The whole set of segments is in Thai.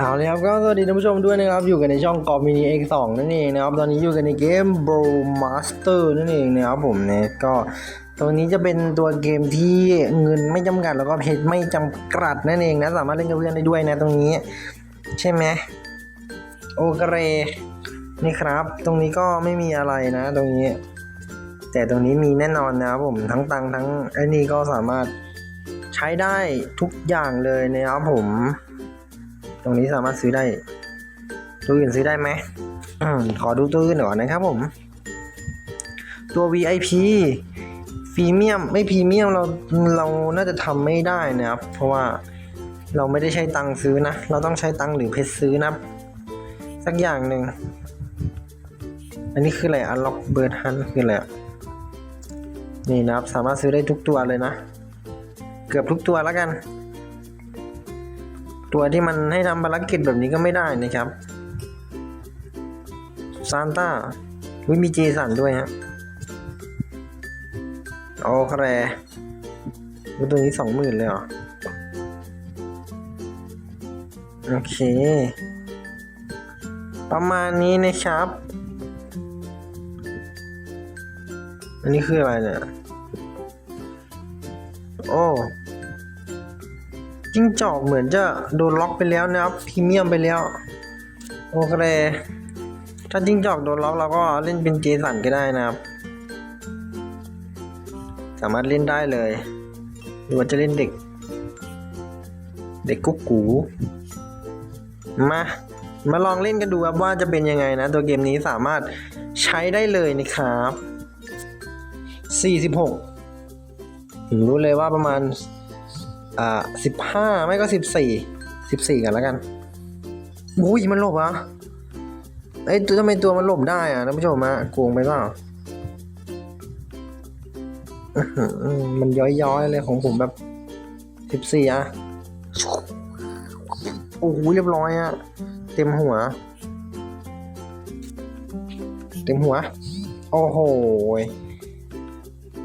เอาเลยครับก็สวัสดีท่านผู้ชมด้วยนะครับ อยู่กันในช่องกอบมินิ X2 นั่นเองนะครับ ตอนนี้อยู่กันในเกม Bro Master นั่นเองนะครับผมเนี่ยก็ตรงนี้จะเป็นตัวเกมที่เงินไม่จำกัดแล้วก็เพชรไม่จำกัดนั่นเองนะ สามารถเล่นกับเพื่อนได้ด้วยนะตรงนี้ ใช่ไหมโอเคนี่ครับ ตรงนี้ก็ไม่มีอะไรนะ ตรงนี้ แต่ตรงนี้มีแน่นอนนะครับผมทั้งตังทั้งไอ้นี่ก็สามารถใช้ได้ทุกอย่างเลยนะครับผม ตรงนี้สามารถซื้อได้ ตัวอื่นซื้อได้ไหมอขอดูตัวอื่นก่อนนะครับผม ตัว VIP พรีเมียมไม่พรีเมียมเราเราน่าจะทำไม่ได้นะครับ เพราะว่าเราไม่ได้ใช้ตังค์ซื้อนะ เราต้องใช้ตังค์หรือเพชรซื้อนะครับสักอย่างหนึ่ง อันนี้คืออะไร unlock bird hunt คืออะไรนี่นะครับ สามารถซื้อได้ทุกตัวเลยนะ เกือบทุกตัวแล้วกัน ตัวที่มันให้ทำภารกิจแบบนี้ก็ไม่ได้นะครับซานต้าวิมีเจสันด้วยฮะโอเคว่าตัวนี้สองหมื่นเลยเหรอ โอเค ประมาณนี้นะครับ อันนี้คืออะไรเนี่ย โอ้ จิ้งจอกเหมือนจะโดนล็อกไปแล้วนะครับพรีเมียมไปแล้ว โอเคถ้าจิ้งจอกโดนล็อกเราก็เล่นเป็นเจสันก็ได้นะครับ สามารถเล่นได้เลย หรือว่าจะเล่นเด็ก เด็กกุ๊กกูมา มาลองเล่นกันดูครับว่าจะเป็นยังไงนะ ตัวเกมนี้สามารถใช้ได้เลยนะครับ 46ผมรู้เลยว่าประมาณ อ่าสิบห้าไม่ก็สิบสี่สิบสี่กันแล้วกันอุ้ยมันหลบอะไอ้ยตัวทำไมตัวมันหลบได้อะท่านผู้ชมมาโกงไปเปล่ามันย้อยๆเลยของผมแบบสิบสี่อะโอ้โหเรียบร้อยอะ เต็มหัว เต็มหัว โอ้โห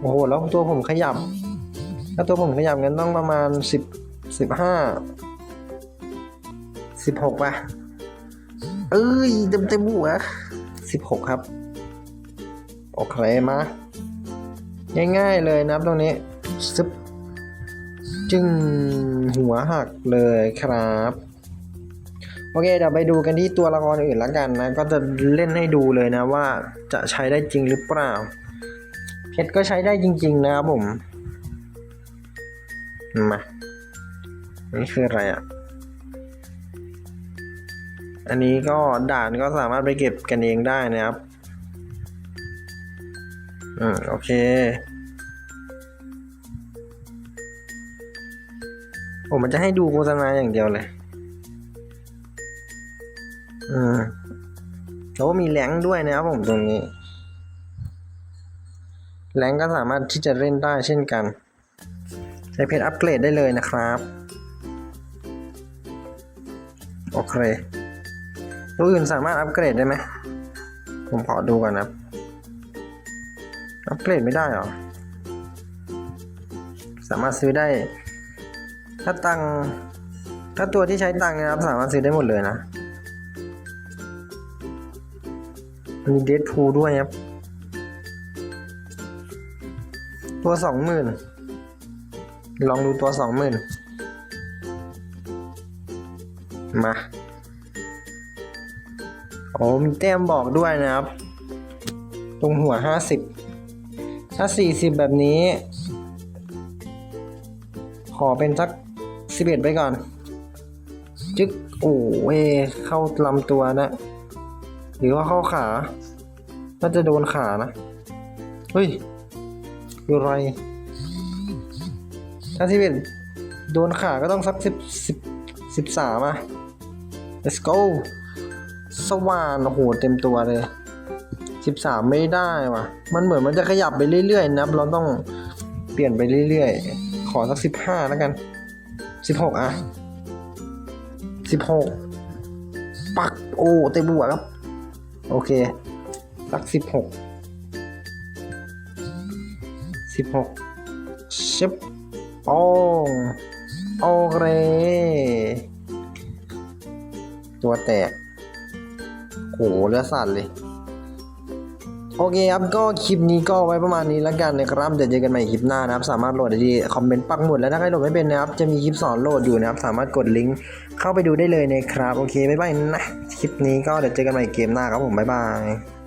โอ้โห แล้วตัวผมขยับ ถ้าตัวผมขยับงั้นต้องประมาณสิบสิบห้าสิบหกป่ะ เอ้ยเต็มเต็มหัวสิบหกครับ โอเคมา ง่ายๆเลยนะครับตรงนี้ซึบจึงหัวหักเลยครับโอเคเดี๋ยวไปดูกันที่ตัวละครอื่นล้วกันนะ ก็จะเล่นให้ดูเลยนะว่าจะใช้ได้จริงหรือเปล่าเพชรก็ใช้ได้จริง ๆ นะครับผม มานี่คืออะไรอะ อันนี้ก็ด่านก็สามารถไปเก็บกันเองได้นะครับ อืมโอเคผมมันจะให้ดูโฆษณาอย่างเดียวเลยอืมแล้วมีแหลงด้วยนะครับผมตรงนี้ แหลงก็สามารถที่จะเล่นได้เช่นกัน ช้เพชรอัปเกรดได้เลยนะครับ โอเคตัวอื่นสามารถอัปเกรดได้ไหมผมขอดูก่อนนะอัปเกรดไม่ได้เหรอ สามารถซื้อได้ ถ้าตังถ้าตัวที่ใช้ตังนะครับ สามารถซื้อได้หมดเลยนะ มีเดดพูด้วยครับ ตัวสองหมื่น ลองดูตัวสองหมื่นมาโอ้มีแต้มบอกด้วยนะครับ ตรงหัวห้าสิบถ้าสี่สิบแบบนี้ ขอเป็นสักสิบเอ็ดไปก่อน จึ๊กโอ้เวยเข้าลำตัวนะ หรือว่าเข้าขา น่าจะโดนขานะ เฮ้ยคืออะไร ถ้าสิบเอ็ดโดนขาก็ต้องสักสิบสิบสิบสามอะ let's go สว่านโอ้โหเต็มตัวเลยสิบสามไม่ได้ว่ะ มันเหมือนมันจะขยับไปเรื่อยๆนะเราต้องเปลี่ยนไปเรื่อยๆ ขอสักสิบห้าแล้วกันสิบหกอะสิบหกปักโอ้เต็มหัวครับ โอเคสักสิบหกสิบหกเชิบ โป้งโอเคตัวแตกโหเลือดสั่นเลย โอเคครับ ก็คลิปนี้ก็ไว้ประมาณนี้แล้วกันนะครับ เดี๋ยวเจอกันใหม่คลิปหน้านะครับ สามารถโหลดได้ที่คอมเมนต์ปักหมุดแล้วถ้าใครโหลดไม่เป็นนะครับ จะมีคลิปสอนโหลดอยู่นะครับ สามารถกดลิงก์เข้าไปดูได้เลยนะครับ โอเค บ๊ายบายนะ คลิปนี้ก็เดี๋ยวเจอกันใหม่เกมหน้าครับผม บ๊ายบาย